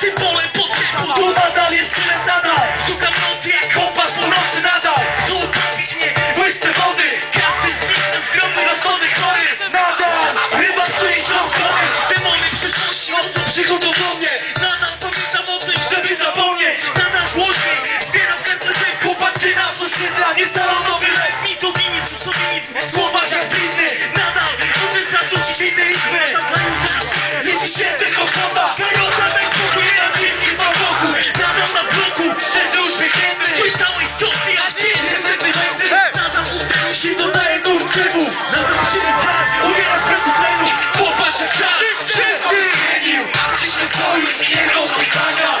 Symbolem potrzebu tu nadal jest nadal. Szukam nocy jak kompas po nocy nadal. Chcą utopić mnie łyżce wody. Każdy z nich na skromny, rozsądny, chory. Nadal. Ryba przyjrzą chory Demony przyszłości mocno przychodzą do mnie. Nadal pamiętam o tym, żeby zapomnieć Nadal głośniej zbieram każdy rzek Chłopaczyna z osiedla, nie salonowy lew Mizobinizm, szowinizm, słowa jak blizny. soy un ciego montaña